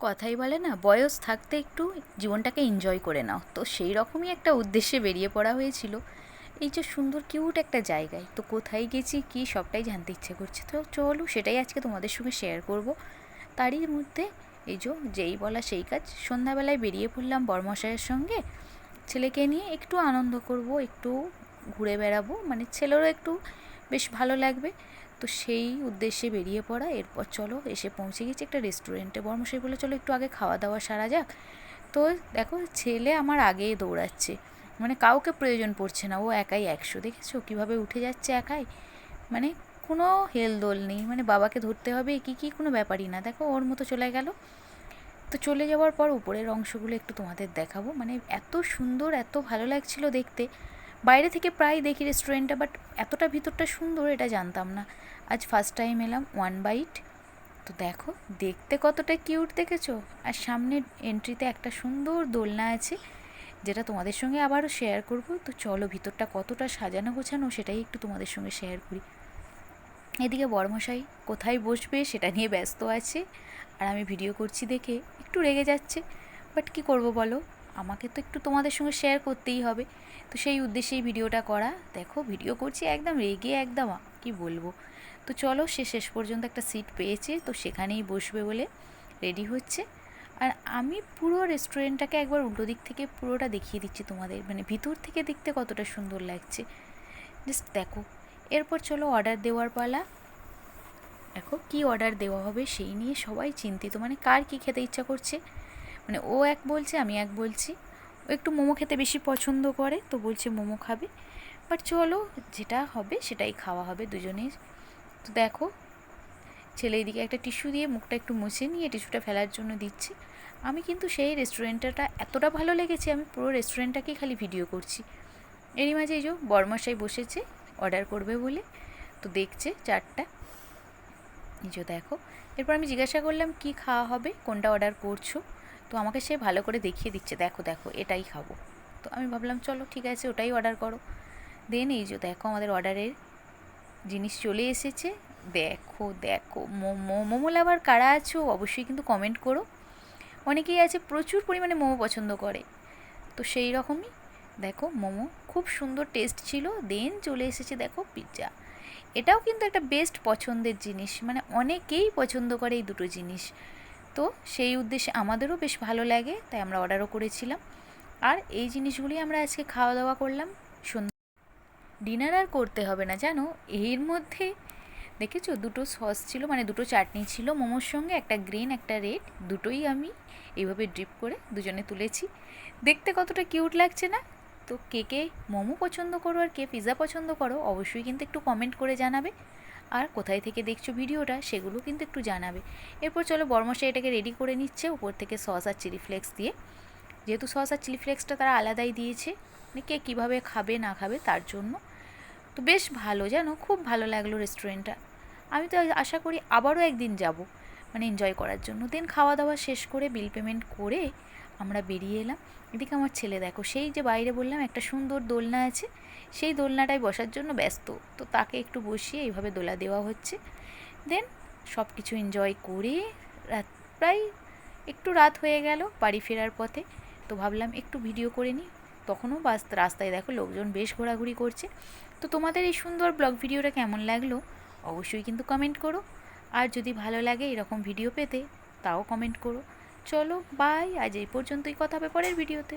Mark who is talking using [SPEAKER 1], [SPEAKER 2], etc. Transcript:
[SPEAKER 1] কথাই বলে না, বয়স থাকতে একটু জীবনটাকে এনজয় করে নাও। তো সেই রকমই একটা উদ্দেশ্যে বেরিয়ে পড়া হয়েছিল। এই যে সুন্দর কিউট একটা জায়গায়। তো কোথায় গেছি, কি সবটাই জানতে ইচ্ছে করছে। তো চলো সেটাই আজকে তোমাদের সঙ্গে শেয়ার করব। তারই মধ্যে এই যে, যেই বলা সেই কাজ, সন্ধ্যাবেলায় বেরিয়ে পড়লাম বর্মশাইয়ের সঙ্গে। ছেলেকে নিয়ে একটু আনন্দ করব, একটু ঘুরে বেড়াবো। মানে ছেলেরও একটু বেশ ভালো লাগবে। তো সেই উদ্দেশ্যে বেরিয়ে পড়া, এরপর চলো এসে পৌঁছে গেছি একটা রেস্টুরেন্টে বর্মশাই বলে, চলো একটু আগে খাওয়া দাওয়া সারা যাক। তো দেখো, ছেলে আমার আগেই দৌড়াচ্ছে। মানে কাউকে প্রয়োজন পড়ছে না। ও একাই একশো, দেখেছ? কীভাবে উঠে যাচ্ছে একাই? মানে কোনো হেলদোল নেই। মানে বাবাকে ধরতে হবে, কি কি, কোনো ব্যাপারই না। দেখো, ওর মতো চলে গেল। তো চলে যাওয়ার পর উপরের অংশগুলো একটু তোমাদের দেখাবো। মানে এত সুন্দর, এত ভালো লাগছিল দেখতে। বাইরে থেকে প্রায় দেখি রেস্টুরেন্টটা বাট এতটা ভিতরটা সুন্দর এটা জানতাম না। আজ ফার্স্ট টাইম এলাম ওয়ান বাইট তো দেখো, দেখতে কতটা কিউট দেখেছ? আর সামনের এন্ট্রিতে একটা সুন্দর দোলনা আছে, যেটা তোমাদের সঙ্গে আবারও শেয়ার করব। তো চলো, ভিতরটা কতটা সাজানো গোছানো সেটাই একটু তোমাদের সঙ্গে শেয়ার করি। এদিকে বড়মশাই কোথায় বসবে সেটা নিয়ে ব্যস্ত আছে, আর আমি ভিডিও করছি দেখে। একটু রেগে যাচ্ছে বাট কি করব বলো? আমাকে তো একটু তোমাদের সঙ্গে শেয়ার করতেই হবে। তো সেই উদ্দেশ্যেই ভিডিওটা করা। দেখো ভিডিও করছি একদম রেগে একদম কি বলব? তো চলো, সে শেষ পর্যন্ত একটা সিট পেয়েছে, তো সেখানেই বসবে বলে রেডি হচ্ছে। আর আমি পুরো রেস্টুরেন্টটাকে একবার উল্টো দিক থেকে পুরোটা দেখিয়ে দিচ্ছি তোমাদের। মানে ভিতর থেকে দেখতে কতটা সুন্দর লাগছে। জাস্ট দেখো। এরপর চলো অর্ডার দেওয়ার পালা। দেখো, কি অর্ডার দেওয়া হবে সেই নিয়ে সবাই চিন্তিত। মানে কার কি খেতে ইচ্ছা করছে? মানে ও এক বলছে, আমি এক বলছি। ও একটু মোমো খেতে বেশি পছন্দ করে, তো বলছে মোমো খাবে। বাট চলো, যেটা হবে সেটাই খাওয়া হবে দুজনের তো দেখো, ছেলে এদিকে একটা টিস্যু দিয়ে মুখটা একটু মুছে নিয়ে টিস্যুটা ফেলার জন্য দিচ্ছি। আমি কিন্তু সেই রেস্টুরেন্টটা এতটা ভালো লেগেছে, আমি পুরো রেস্টুরেন্টটাকেই খালি ভিডিও করছি। এরই মাঝে এই যে বরমাসাই বসেছে, অর্ডার করবে বলে। তো দেখছে চারটা। এই যে দেখো, এরপর আমি জিজ্ঞাসা করলাম, কি খাওয়া হবে? কোনটা অর্ডার করছ? তো আমাকে সে ভালো করে দেখিয়ে দিচ্ছে, দেখো দেখো, এটাই খাব। তো আমি ভাবলাম, চলো, ঠিক আছে, ওটাই অর্ডার করো। দেন এই যে দেখো, আমাদের অর্ডারের জিনিস চলে এসেছে। দেখো দেখো মোমো মোমো লাভার কারা আছো অবশ্যই কিন্তু কমেন্ট করো। অনেকেই আছে প্রচুর পরিমাণে মোমো পছন্দ করে। তো সেই রকমই দেখো, মোমো খুব সুন্দর টেস্ট ছিল। দেন চলে এসেছে দেখো পিৎজা এটাও কিন্তু একটা বেস্ট পছন্দের জিনিস। মানে অনেকেই পছন্দ করে এই দুটো জিনিস। তো সেই উদ্দেশ্যে আমাদেরও বেশ ভালো লাগে, তাই আমরা অর্ডারও করেছিলাম। আর এই জিনিসগুলি আমরা আজকে খাওয়া দাওয়া করলাম। সন্ধ্যা ডিনার আর করতে হবে না, জানো? এর মধ্যে দেখেছ? দুটো সস ছিল মানে দুটো চাটনি ছিল, মোমোর সঙ্গে একটা গ্রিন একটা রেড দুটোই আমি এইভাবে ড্রিপ করে দুজনে তুলেছি। দেখতে কতটা কিউট লাগছে না? তো কে কে মোমো পছন্দ করো আর কে পিৎজা পছন্দ করো, অবশ্যই কিন্তু একটু কমেন্ট করে জানাবে। আর কোথায় থেকে দেখছ ভিডিওটা সেগুলো কিন্তু একটু জানাবে। এরপর চলো বর্মশাই এটাকে রেডি করে নিচ্ছে উপর থেকে সস আর চিলি ফ্লেক্স দিয়ে। যেহেতু সস আর চিলি ফ্লেক্সটা তারা আলাদাই দিয়েছে মানে কে কীভাবে খাবে, না খাবে তার জন্য। তো বেশ ভালো, জানো? খুব ভালো লাগল রেস্টুরেন্টটা আমি তো আশা করি আবারও একদিন যাব মানে এনজয় করার জন্য। দেন খাওয়া দাওয়া শেষ করে বিল পেমেন্ট করে আমরা বেরিয়ে এলাম। এদিকে আমার ছেলে, দেখো, সেই যে বাইরে বললাম, একটা সুন্দর দোলনা আছে, সেই দোলনাটায় বসার জন্য ব্যস্ত। তো তাকে একটু বসিয়ে এইভাবে দোলা দেওয়া হচ্ছে। দেন সব কিছু এনজয় করে রাত, প্রায় একটু রাত হয়ে গেল বাড়ি ফেরার পথে। তো ভাবলাম একটু ভিডিও করে নিই। তখনও বাস রাস্তায় দেখো লোকজন বেশ ঘোরাঘুরি করছে। তো তোমাদের এই সুন্দর ব্লগ ভিডিওটা কেমন লাগল? অবশ্যই কিন্তু কমেন্ট করো। আর যদি ভালো লাগে এরকম ভিডিও পেতে, তাও কমেন্ট করো। চলো বাই আজ এই পর্যন্তই কথা হবে পরের ভিডিওতে